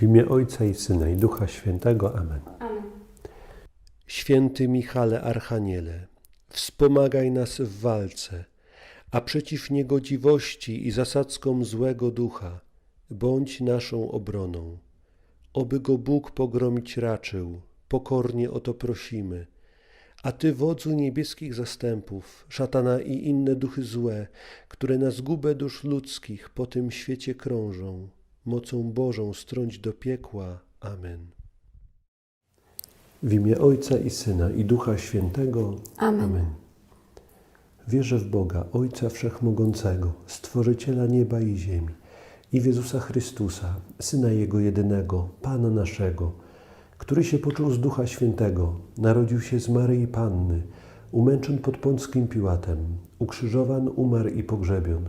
W imię Ojca i Syna i Ducha Świętego. Amen. Amen. Święty Michale Archaniele, wspomagaj nas w walce, a przeciw niegodziwości i zasadzkom złego ducha bądź naszą obroną. Oby go Bóg pogromić raczył, pokornie o to prosimy. A Ty, wodzu niebieskich zastępów, szatana i inne duchy złe, które na zgubę dusz ludzkich po tym świecie krążą, mocą Bożą strąć do piekła. Amen. W imię Ojca i Syna i Ducha Świętego. Amen. Wierzę w Boga, Ojca Wszechmogącego, Stworzyciela nieba i ziemi i w Jezusa Chrystusa, Syna Jego jedynego, Pana naszego, który się począł z Ducha Świętego, narodził się z Maryi Panny, umęczon pod Pąckim Piłatem, ukrzyżowan, umarł i pogrzebion,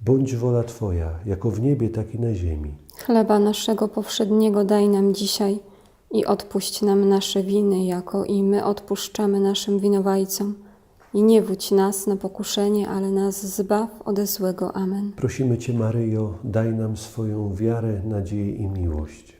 bądź wola Twoja, jako w niebie, tak i na ziemi. Chleba naszego powszedniego daj nam dzisiaj i odpuść nam nasze winy, jako i my odpuszczamy naszym winowajcom. I nie wódź nas na pokuszenie, ale nas zbaw ode złego. Amen. Prosimy Cię, Maryjo, daj nam swoją wiarę, nadzieję i miłość.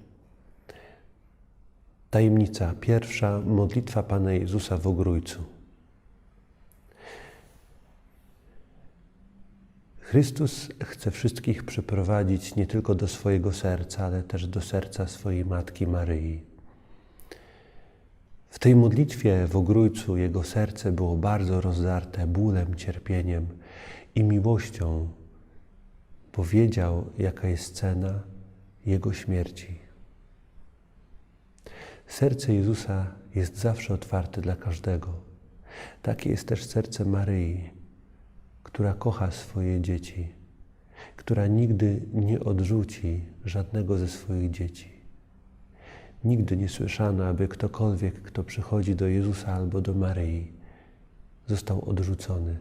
Tajemnica pierwsza. Modlitwa Pana Jezusa w Ogrójcu. Chrystus chce wszystkich przyprowadzić nie tylko do swojego serca, ale też do serca swojej Matki Maryi. W tej modlitwie w Ogrójcu jego serce było bardzo rozdarte bólem, cierpieniem i miłością powiedział, jaka jest cena Jego śmierci. Serce Jezusa jest zawsze otwarte dla każdego. Takie jest też serce Maryi, która kocha swoje dzieci, która nigdy nie odrzuci żadnego ze swoich dzieci. Nigdy nie słyszano, aby ktokolwiek, kto przychodzi do Jezusa albo do Maryi, został odrzucony.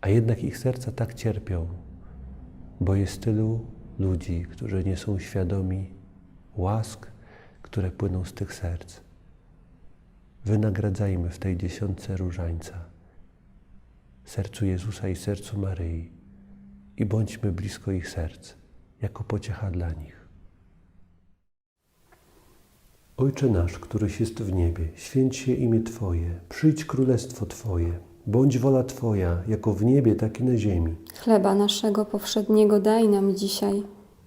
A jednak ich serca tak cierpią, bo jest tylu ludzi, którzy nie są świadomi łask, które płyną z tych serc. Wynagradzajmy w tej dziesiątce różańca sercu Jezusa i sercu Maryi i bądźmy blisko ich serc, jako pociecha dla nich. Ojcze nasz, któryś jest w niebie, święć się imię Twoje, przyjdź królestwo Twoje, bądź wola Twoja, jako w niebie, tak i na ziemi. Chleba naszego powszedniego daj nam dzisiaj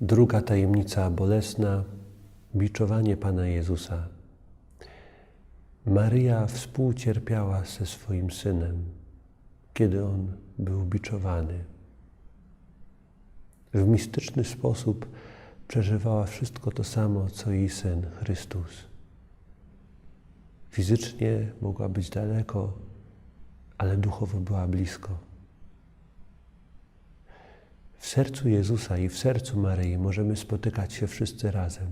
Druga tajemnica bolesna biczowanie Pana Jezusa. Maryja współcierpiała ze swoim synem, kiedy on był biczowany. W mistyczny sposób przeżywała wszystko to samo, co jej syn Chrystus. Fizycznie mogła być daleko, ale duchowo była blisko. W sercu Jezusa i w sercu Maryi możemy spotykać się wszyscy razem,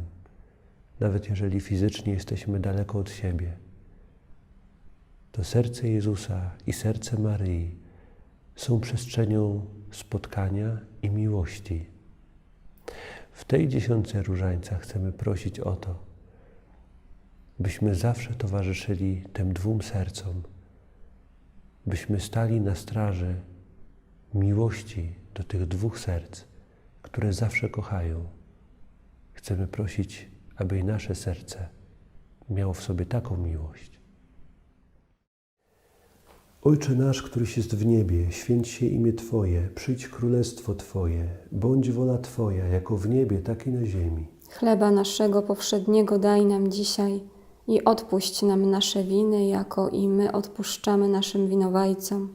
nawet jeżeli fizycznie jesteśmy daleko od siebie. To serce Jezusa i serce Maryi są przestrzenią spotkania i miłości. W tej dziesiątce różańca chcemy prosić o to, byśmy zawsze towarzyszyli tym dwóm sercom, byśmy stali na straży miłości do tych dwóch serc, które zawsze kochają. Chcemy prosić, aby i nasze serce miało w sobie taką miłość. Ojcze nasz, któryś jest w niebie, święć się imię Twoje, przyjdź królestwo Twoje, bądź wola Twoja, jako w niebie, tak i na ziemi. Chleba naszego powszedniego daj nam dzisiaj i odpuść nam nasze winy, jako i my odpuszczamy naszym winowajcom.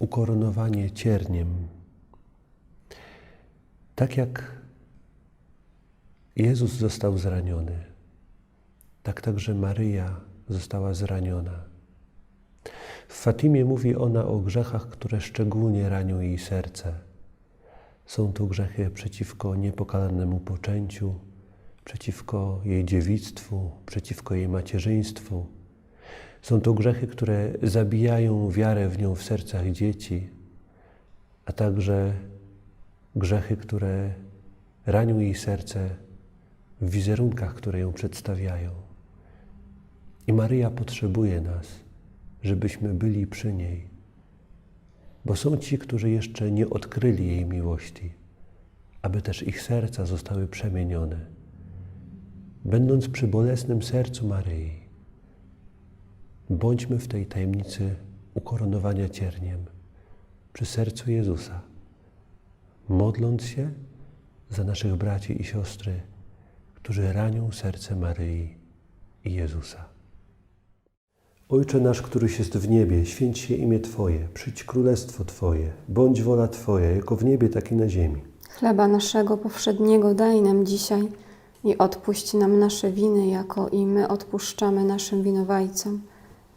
ukoronowanie cierniem. Tak jak Jezus został zraniony, tak także Maryja została zraniona. W Fatimie mówi ona o grzechach, które szczególnie ranią jej serce. Są to grzechy przeciwko niepokalanemu poczęciu, przeciwko jej dziewictwu, przeciwko jej macierzyństwu. Są to grzechy, które zabijają wiarę w nią w sercach dzieci, a także grzechy, które ranią jej serce w wizerunkach, które ją przedstawiają. I Maryja potrzebuje nas, żebyśmy byli przy niej, bo są ci, którzy jeszcze nie odkryli jej miłości, aby też ich serca zostały przemienione. Będąc przy bolesnym sercu Maryi, bądźmy w tej tajemnicy ukoronowania cierniem przy sercu Jezusa, modląc się za naszych braci i siostry, którzy ranią serce Maryi i Jezusa. Ojcze nasz, któryś jest w niebie, święć się imię Twoje, przyjdź królestwo Twoje, bądź wola Twoja, jako w niebie, tak i na ziemi. Chleba naszego powszedniego daj nam dzisiaj i odpuść nam nasze winy, jako i my odpuszczamy naszym winowajcom.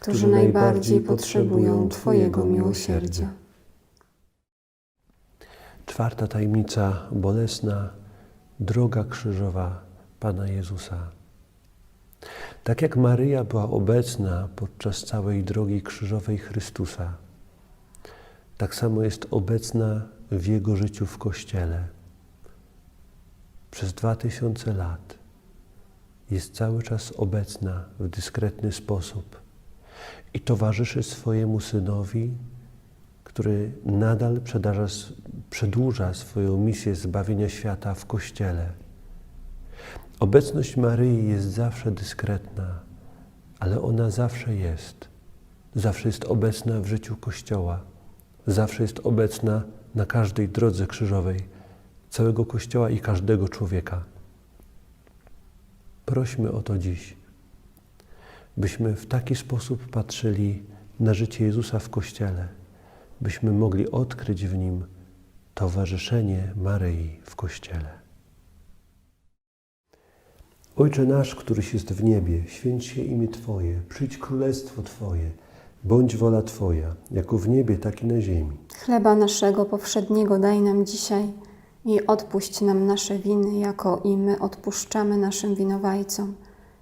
którzy najbardziej potrzebują Twojego miłosierdzia. Czwarta tajemnica bolesna, droga krzyżowa Pana Jezusa. Tak jak Maryja była obecna podczas całej drogi krzyżowej Chrystusa, tak samo jest obecna w Jego życiu w Kościele. Przez dwa tysiące lat jest cały czas obecna w dyskretny sposób i towarzyszy swojemu Synowi, który nadal przedłuża swoją misję zbawienia świata w Kościele. Obecność Maryi jest zawsze dyskretna, ale ona zawsze jest. Zawsze jest obecna w życiu Kościoła. Zawsze jest obecna na każdej drodze krzyżowej całego Kościoła i każdego człowieka. Prośmy o to dziś, byśmy w taki sposób patrzyli na życie Jezusa w Kościele, byśmy mogli odkryć w nim towarzyszenie Maryi w Kościele. Ojcze nasz, któryś jest w niebie, święć się imię Twoje, przyjdź królestwo Twoje, bądź wola Twoja, jako w niebie, tak i na ziemi. Chleba naszego powszedniego daj nam dzisiaj i odpuść nam nasze winy, jako i my odpuszczamy naszym winowajcom.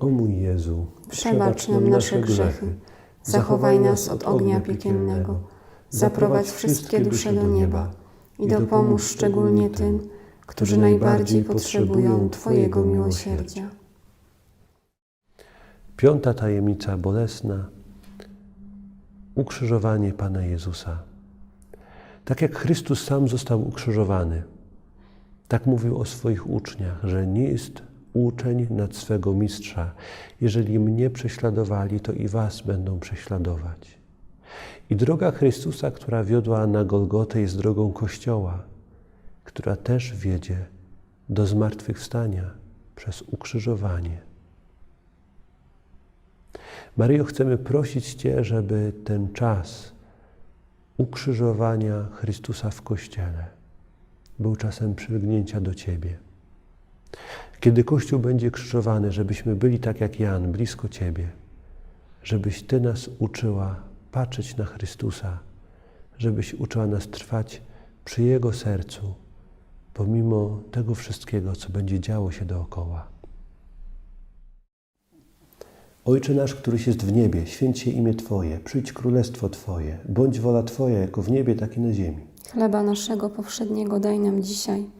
O mój Jezu, Przebacz nam nasze grzechy, zachowaj nas od ognia piekielnego, zaprowadź wszystkie dusze do nieba i dopomóż szczególnie tym, którzy najbardziej potrzebują Twojego miłosierdzia. Piąta tajemnica bolesna ukrzyżowanie Pana Jezusa. Tak jak Chrystus sam został ukrzyżowany, tak mówił o swoich uczniach, że nie jest uczeń nad swego mistrza. Jeżeli mnie prześladowali, to i was będą prześladować. I droga Chrystusa, która wiodła na Golgotę, jest drogą Kościoła, która też wiedzie do zmartwychwstania przez ukrzyżowanie. Maryjo, chcemy prosić Cię, żeby ten czas ukrzyżowania Chrystusa w Kościele był czasem przylgnięcia do Ciebie. Kiedy Kościół będzie krzyżowany, żebyśmy byli tak jak Jan, blisko Ciebie, żebyś Ty nas uczyła patrzeć na Chrystusa, żebyś uczyła nas trwać przy Jego sercu, pomimo tego wszystkiego, co będzie działo się dookoła. Ojcze nasz, któryś jest w niebie, święć się imię Twoje, przyjdź królestwo Twoje, bądź wola Twoja, jako w niebie, tak i na ziemi. Chleba naszego powszedniego daj nam dzisiaj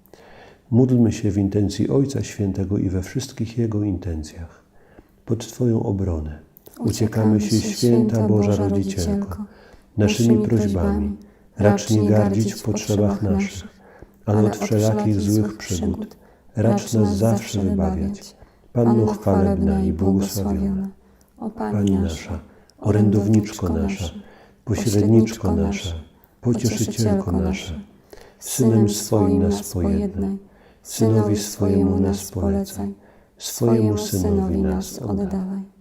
Módlmy się w intencji Ojca Świętego i we wszystkich Jego intencjach, pod Twoją obronę. uciekamy się, święta Boża Rodzicielko, naszymi prośbami, racz nie gardzić w potrzebach naszych, ale od wszelakich złych przygód, racz nas zawsze wybawiać. Panno chwalebna i błogosławiona, o Pani nasza, orędowniczko nasza, pośredniczko nasza, pocieszycielko nasza, Synem swoim nas pojednaj, Synowi swojemu nas polecaj, swojemu Synowi nas oddawaj.